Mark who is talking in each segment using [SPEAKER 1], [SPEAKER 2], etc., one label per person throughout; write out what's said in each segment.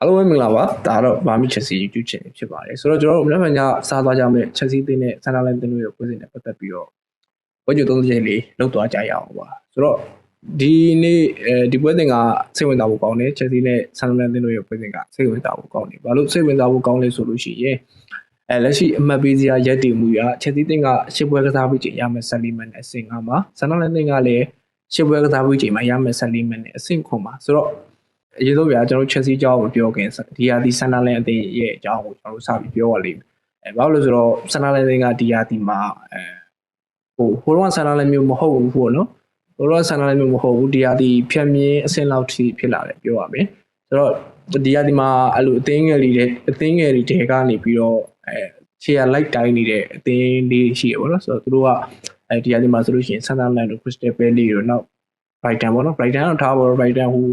[SPEAKER 1] အားလုံးပဲမင်္ဂလာပါဒါတော့ဘာမီချက်စီ YouTube channel ဖြစ်ပါတယ်ဆိုတော့ကျွန်တော်တို့မနေ့ကညစားသွားကြမယ်ချက်စီတင်းနဲ့ဆန်လာလိုင်းတင်းတို့ရဲ့ပွဲစဉ်နဲ့ပတ်သက်ပြီးတော့ဝကြသုံးချက်လေးလောက်သွားကြရအောင်ပါဆိုတော့ဒီနေ့အဲဒီပွဲစဉ်ကစိတ်ဝင်စားဖို့ကောင်းတယ်ချက်စီနဲ့ဆန်လာလိုင်းတင်းတို့ရဲ့ပွဲစဉ်ကစိတ်ဝင်စားဖို့ကောင်းတယ်ဘာလို့စိတ်ဝင်စားဖို့ကောင်းလဲဆိုလို့ရှိရင်အဲလက်ရှိအမှတ်ပေးစရာရက်တည်မှုရချက်စီတင်းကရှစ်ပွဲကစားပြီးချိန်ရမယ်14မိနစ်အဆင့်ကမှာဆန်လာလိုင်းတင်းကလည်းရှစ်ပွဲကစားပြီးချိန်မှာရမယ်14မိနစ်အဆင့်ခွန်ပါဆိုတော့ အရေးဆုံးပြကျွန်တော်ချက်စီကြောင်းကိုပြောခင်ဒီဟာဒီဆန်နာလန်အသင်းရဲ့အကြောင်းကိုကျွန်တော်တို့စပြီးပြောရလိမ့်မယ်အဲဘာလို့လဲဆိုတော့ဆန်နာလန်အသင်းကဒီဟာဒီမှာအဲဟိုဟိုတော့ဆန်နာလန်မျိုးမဟုတ်ဘူးပေါ့နော်ဟိုတော့ဆန်နာလန်မျိုးမဟုတ်ဘူးဒီဟာဒီဖြတ်မြင်းအဆင့်လောက်ထိဖြစ်လာတယ်ပြောရမယ်ဆိုတော့ဒီဟာဒီမှာအဲ့လိုအသင်းငယ်လေးတဲ့အသင်းငယ်တွေတဲကနေပြီးတော့အဲခြေရလိုက်တိုင်းနေတဲ့အသင်းလေးရှိရပေါ့နော်ဆိုတော့သူတို့ကအဲဒီဟာဒီမှာဆိုလို့ရှိရင်ဆန်နာလန်တို့ခရစ်စတယ်ပဲလီတို့နောက် Brighton ပေါ့နော် Brighton တော့ထားပါတော့ Brighton ဟို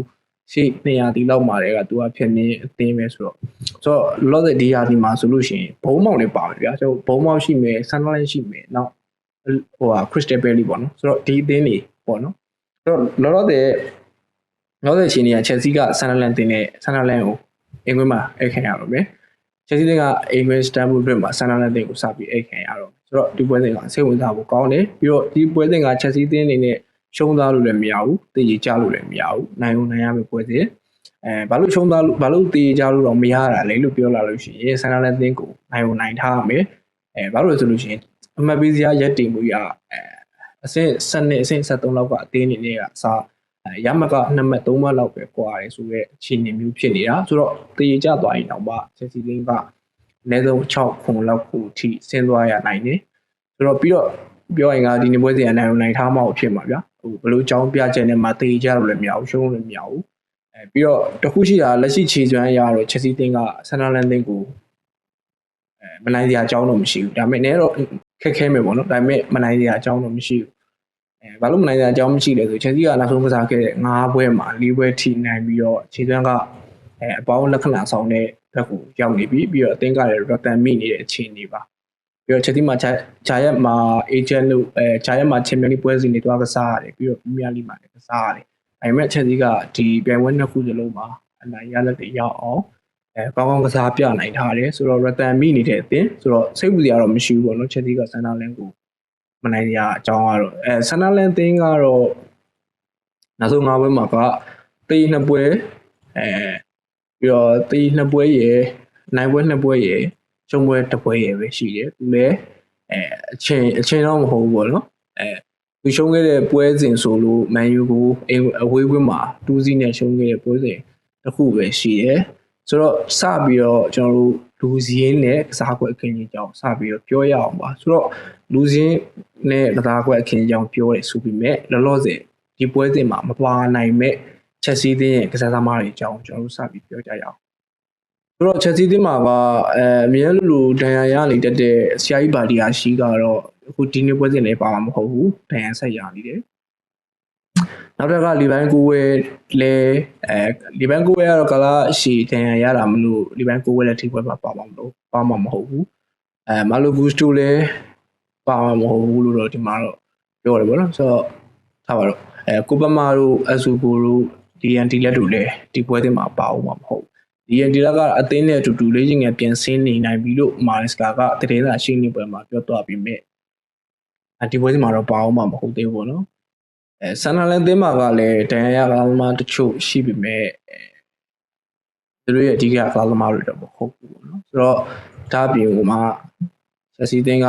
[SPEAKER 1] ရှေ့200တီလောက်မှာတဲ့ကသူကဖြစ်မြင်အသင်းပဲဆိုတော့ဆိုတော့လောတဲ့ဒီဟာဒီမှာဆိုလို့ရှိရင်ဘုံမောင်လည်းပါပြီဗျာကျွန်တော်ဘုံမောင်ရှိမယ်ဆန်လိုင်းရှိမယ်နောက်ဟိုဟာ Crystal Palace ပေါ့နော်ဆိုတော့ဒီအသင်းတွေပေါ့နော်ဆိုတော့လောလောတဲ့လောတဲ့ချင်းတွေက Chelsea ကဆန်လိုင်းတင်တဲ့ဆန်လိုင်းကိုအင်္ဂလိပ်မှာအဲ့ခံရတော့မယ် Chelsea ကအင်္ဂလိပ် Stamford Bridge မှာဆန်လိုင်းတင်ကိုစပြီးအဲ့ခံရတော့ဆိုတော့ဒီပွဲစဉ်ကစိတ်ဝင်စားဖို့ကောင်းတယ်ပြီးတော့ဒီပွဲစဉ်က Chelsea တင်းအနေနဲ့ ရှုံးသားလို့လည်းမရဘူးတည်ကြကြလို့လည်းမရဘူးနိုင်အောင်နိုင်ရမယ့်ပွဲစဉ်အဲဘာလို့ရှုံးသားလို့ဘာလို့တည်ကြလို့တော့မရတာလဲလို့ပြောလာလို့ရှိရင်ဆန်နာလက်သင်းကိုနိုင်အောင်နိုင်ထားရမယ်အဲဘာလို့လဲဆိုလို့ရှိရင်အမှတ်ပေးစရာရက်တင်မှုရအဲအဆင့်7နှစ်အဆင့်73လောက်ကအတင်းနေနေကအစားရမက2မှတ်3မှတ်လောက်ပဲကွာတယ်ဆိုတော့အခြေအနေမျိုးဖြစ်နေတာဆိုတော့တည်ကြသွားရင်တော့မှချက်စီလင်းကအနည်းဆုံး6ခုလောက်ကိုထိဆင်းသွားရနိုင်တယ်ဆိုတော့ပြီးတော့ပြောရင်ကဒီနေ့ပွဲစဉ်အနိုင်နိုင်ထားမှဖြစ်မှာဗျာ ဟိုဘလို့ကြောင်းပြချက်နဲ့မှတေးကြလို့လည်းမရဘူးရှုံးလို့လည်းမရဘူးအဲပြီးတော့တခုရှိတာလက်ရှိခြေစွမ်းရတော့ချက်စီတင်းကဆန်နာလန်တင်းကိုအဲမနိုင်စရာအကြောင်းတော့မရှိဘူးဒါပေမဲ့လည်းတော့ခက်ခဲမယ်ပေါ့နော်ဒါပေမဲ့မနိုင်စရာအကြောင်းတော့မရှိဘူးအဲဘာလို့မနိုင်စရာအကြောင်းမရှိလဲဆိုချက်စီကနောက်ဆုံးကစားခဲ့တဲ့၅ဘွဲမှာ၄ဘွဲထိနိုင်ပြီးတော့ခြေစွမ်းကအဲအပေါင်းလက္ခဏာဆောင်တဲ့ဘက်ကိုရောက်နေပြီပြီးတော့အသင်းကလည်းရတန်မိနေတဲ့အခြေအနေပါ ပြီးတော့ချက်တိမှာဂျာရက်မှာ agent လို့အဲဂျာရက်မှာချန်ပီယံလိပွဲစဉ်တွေတွားကစားရတယ်ပြီးတော့ပရီးမီးယားလိမှာလည်းကစားရတယ်ဒါပေမဲ့ချက်တိကဒီပြိုင်ပွဲနှစ်ခုစလုံးမှာအနိုင်ရလက်တွေရောက်အောင်အဲကောင်းကောင်းကစားပြနိုင်ထားတယ်ဆိုတော့ရတန်မိနေတဲ့အသင်းဆိုတော့စိတ်ပူစရာတော့မရှိဘူးပေါ့နော်ချက်တိကဆန်နာလန်ကိုမနိုင်ရအကြောင်းကတော့အဲဆန်နာလန်သင်းကတော့နောက်ဆုံး၅ပွဲမှာကတေးနှစ်ပွဲအဲပြီးတော့တေးနှစ်ပွဲရယ်နိုင်ပွဲနှစ်ပွဲရယ် ရှုံးပွဲတစ်ပွဲရယ်ပဲရှိတယ်သူလည်းအဲအချင်းအချင်းတော့မဟုတ်ဘူးပေါ့နော်အဲသူရှုံးခဲ့တဲ့ပွဲစဉ်ဆိုလို့မန်ယူကိုအဝေးကွင်းမှာ2စီးနဲ့ရှုံးခဲ့တဲ့ပွဲစဉ်တစ်ခုပဲရှိတယ်ဆိုတော့စပြီးတော့ကျွန်တော်တို့လူစည်းနဲ့ကစားကွက်အခင်းကြီးကြောင်းစပြီးတော့ပြောရအောင်ပါဆိုတော့လူစည်းနဲ့ကစားကွက်အခင်းကြောင်းပြောတယ်ဆိုပြီးမဲ့လောလောဆယ်ဒီပွဲစဉ်မှာမပါနိုင်မဲ့ချက်စီးတဲ့ကစားသမားတွေအကြောင်းကျွန်တော်တို့စပြီးပြောကြရအောင် ဆိုတော့ချက်စီးတင်းမှာကအဲအမြဲလိုလိုဒဏ်ရာရနေတတ်တဲ့ဆရာကြီးပါတီယာရှိကတော့အခုဒီနေ့ပွဲစဉ်လည်းပါမှာမဟုတ်ဘူးဒဏ်ရာဆက်ရနေတယ်နောက်တစ်ခါလီဘန်ကိုဝဲလဲအဲလီဘန်ကိုဝဲကတော့ကလာရှီဒဏ်ရာရတာမလို့လီဘန်ကိုဝဲလည်းထိပွဲမှာပါမှာမလို့ပါမှာမဟုတ်ဘူးအဲမာလိုဂူစတိုလည်းပါမှာမဟုတ်ဘူးလို့တော့ဒီမှာတော့ပြောတယ်ဗောနော်ဆိုတော့ထားပါတော့အဲကိုပမာတို့အဆူကိုတို့ဒီအန်တီလက်တို့လည်းဒီပွဲတင်မှာပါအောင်မှာမဟုတ် ဒီဒီလာကအသင်းနဲ့အတူတူလေးချင်းငယ်ပြန်ဆင်းနေနိုင်ပြီလို့မာရစ်ကာကတရေသာရှိနေပွဲမှာပြောသွားပြီးမြဲဒီပွဲစီမှာတော့ပါအောင်မှာမဟုတ်သေးဘူးပေါ့နော်အဲဆန်နာလန်သင်းမှာကလည်းဒန်ယာကလာသမားတချို့ရှိပြီမြဲသူတို့ရဲ့အဓိကကလာသမားတွေတော့မဟုတ်ဘူးပေါ့နော်ဆိုတော့ဒါပြင်ကမှချက်စီသင်းက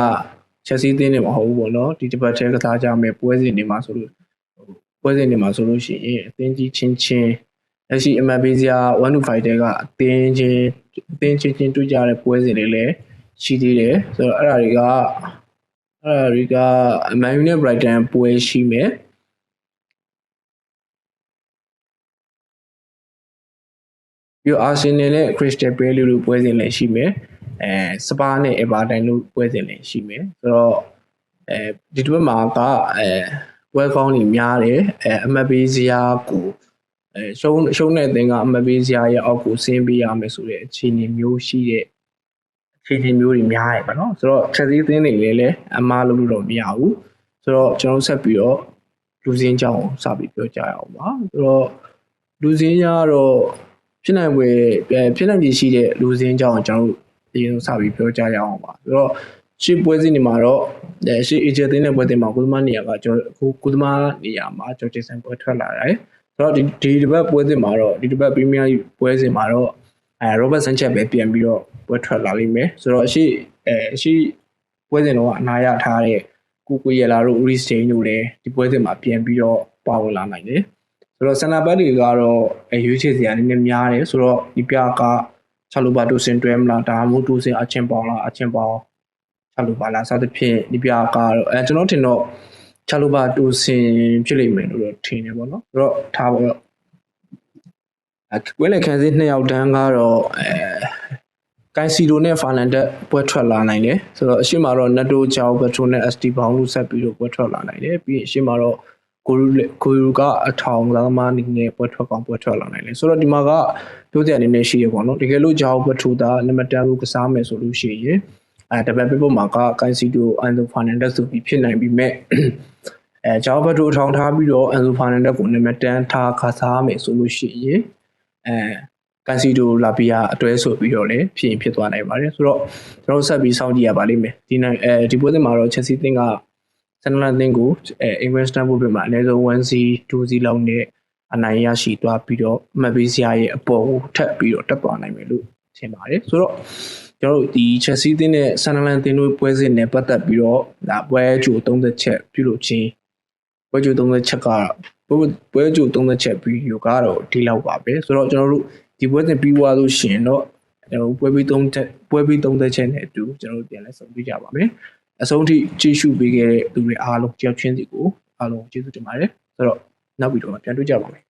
[SPEAKER 1] ချက်စီသင်းနေမဟုတ်ဘူးပေါ့နော်ဒီတစ်ပတ်ထဲကစားကြမယ်ပွဲစဉ်တွေမှာဆိုလို့ပွဲစဉ်တွေမှာဆိုလို့ရှိရင်အသင်းကြီးချင်းချင်း လက်ရှိအမှတ်ပေးစရာ1 to 5တဲကအသင်းချင်းအသင်းချင်းချင်းတွေ့ကြတဲ့ပွဲစဉ်တွေလည်းရှိသေးတယ်ဆိုတော့အဲ့ဒါတွေကအဲ့ဒါတွေက Man U နဲ့ Brighton ပွဲရှိမယ်ပြီးတော့ Arsenal နဲ့ Crystal Palace တို့ပွဲစဉ်လည်းရှိမယ်အဲစပါးနဲ့ Everton တို့ပွဲစဉ်လည်းရှိမယ်ဆိုတော့အဲဒီတစ်ပတ်မှာကအဲပွဲကောင်းတွေများတယ်အဲအမှတ်ပေးစရာကို အဲရှုံးရှုံးတဲ့အသင်းကအမပေးစရာရဲ့အောက်ကိုဆင်းပေးရမယ်ဆိုတဲ့အခြေအနေမျိုးရှိတဲ့အခြေအနေမျိုးတွေများရပါတော့ဆိုတော့ချက်စည်းသင်းတွေလည်းလည်းအမားလို့လို့တော့မရဘူးဆိုတော့ကျွန်တော်ဆက်ပြီးတော့လူစင်းကြောင်းစပြီးပြောကြရအောင်ပါဆိုတော့လူစင်းရတော့ဖြစ်နိုင်ပွဲအဲဖြစ်နိုင်ခြေရှိတဲ့လူစင်းကြောင်းကျွန်တော်တို့အရင်ဆုံးစပြီးပြောကြရအောင်ပါဆိုတော့ရှေ့ပွဲစဉ်တွေမှာတော့အဲရှေ့ agent တင်းတဲ့ပွဲစဉ်မှာကုသမားနေရာကကျွန်တော်အခုကုသမားနေရာမှာကျွန်တော်ဂျေဆန်ပွဲထွက်လာတယ်ဆို တော့ဒီဒီတစ်ပတ်ပွဲစဉ်မှာတော့ဒီတစ်ပတ်ပရီးမီးယားပွဲစဉ်မှာတော့အဲရောဘတ်ဆန်ချက်ပဲပြန်ပြီးတော့ပွဲထွက်လာလိမ့်မယ်ဆိုတော့ရှေ့အဲရှေ့ပွဲစဉ်တော့အနာရထားတဲ့ကိုကိုရလာတို့ restain တို့လည်းဒီပွဲစဉ်မှာပြန်ပြီးတော့ပါဝင်လာနိုင်တယ်ဆိုတော့ဆန်နာဘတ်တွေကတော့အဲရွေးချယ်စရာနည်းနည်းများတယ်ဆိုတော့ဒီပြကချလူပါတူစင်တွဲမလားဒါမှမဟုတ်တူစင်အချင်းပေါင်းလားအချင်းပေါင်းချလူပါလားစသဖြင့်ဒီပြကတော့အဲကျွန်တော်ထင်တော့ ချလူပါတူစင်ဖြစ်လိမ့်မယ်လို့တော့ထင်တယ်ပေါ့နော်ဆိုတော့ထားပါတော့အဲကွင်းလေခန်းစီနှစ်ယောက်တန်းကတော့အဲကန်စီရိုနဲ့ဖာနန်ဒက်ပွဲထွက်လာနိုင်တယ်ဆိုတော့အရှိမတော့နက်တိုချောဘက်ထရိုနဲ့ ST ဘောင်းလို့ဆက်ပြီးတော့ပွဲထွက်လာနိုင်တယ်ပြီးရင်အရှိမတော့ကိုရူကိုရူကအထောင်သားမအနေနဲ့ပွဲထွက်ကောင်းပွဲထွက်လာနိုင်တယ်ဆိုတော့ဒီမှာကပြောစရာအနေနဲ့ရှိရပေါ့နော်တကယ်လို့ဂျာဝပထူတာနံပါတ်10ကိုကစားမယ်ဆိုလို့ရှိရင် အဲတပတ်ပြဖို့မှာကကန်စီတိုအန်ဒိုဖာနန်ဒက်ဆိုပြီးဖြစ်နိုင်ပြီမဲ့အဲဂျာဝပထူအထောင်ထားပြီးတော့အန်ဒိုဖာနန်ဒက်ကိုနံပါတ်10ထားကစားမယ်ဆိုလို့ရှိရင်အဲကန်စီတိုလာပီယာအတွဲဆိုပြီးတော့လည်းဖြစ်ရင်ဖြစ်သွားနိုင်ပါတယ်ဆိုတော့ကျွန်တော်ဆက်ပြီးစောင့်ကြည့်ရပါလိမ့်မယ်ဒီနိုင်အဲဒီပွဲစဉ်မှာတော့ချက်စီတင်ကဆန်နလန်တင်ကိုအဲအင်္ဂလိပ်စတန်ဖို့ပြမှာအနည်းဆုံး 1C 2C လောက်နဲ့အနိုင်ရရှိသွားပြီးတော့အမှတ်ပေးစရာရဲ့အပေါ်ကိုထပ်ပြီးတော့တက်သွားနိုင်မယ်လို့ထင်ပါတယ်ဆိုတော့ ကျွန်တော်တို့ဒီ Chelsea တင်းနဲ့ဆန်နလန်တင်တို့ပွဲစဉ်နဲ့ပတ်သက်ပြီးတော့ဒါပွဲကြို30ချက်ပြုလုပ်ခြင်းပွဲကြို30ချက်ကတော့ပွဲပွဲကြို30ချက်ဗီဒီယိုကတော့ဒီလောက်ပါပဲဆိုတော့ကျွန်တော်တို့ဒီပွဲစဉ်ပြီးသွားလို့ရှိရင်တော့ကျွန်တော်တို့ပွဲပြီး3ချက်ပွဲပြီး30ချက်နဲ့အတူကျွန်တော်တို့ပြန်လဲဆုံပြကြပါမယ်အဆုံးထိကြည့်ရှုပေးခဲ့တဲ့လူတွေအားလုံးကြောက်ချင်းစီကိုအားလုံးကျေးဇူးတင်ပါတယ်ဆိုတော့နောက်ဗီဒီယိုမှာပြန်တွေ့ကြပါမယ်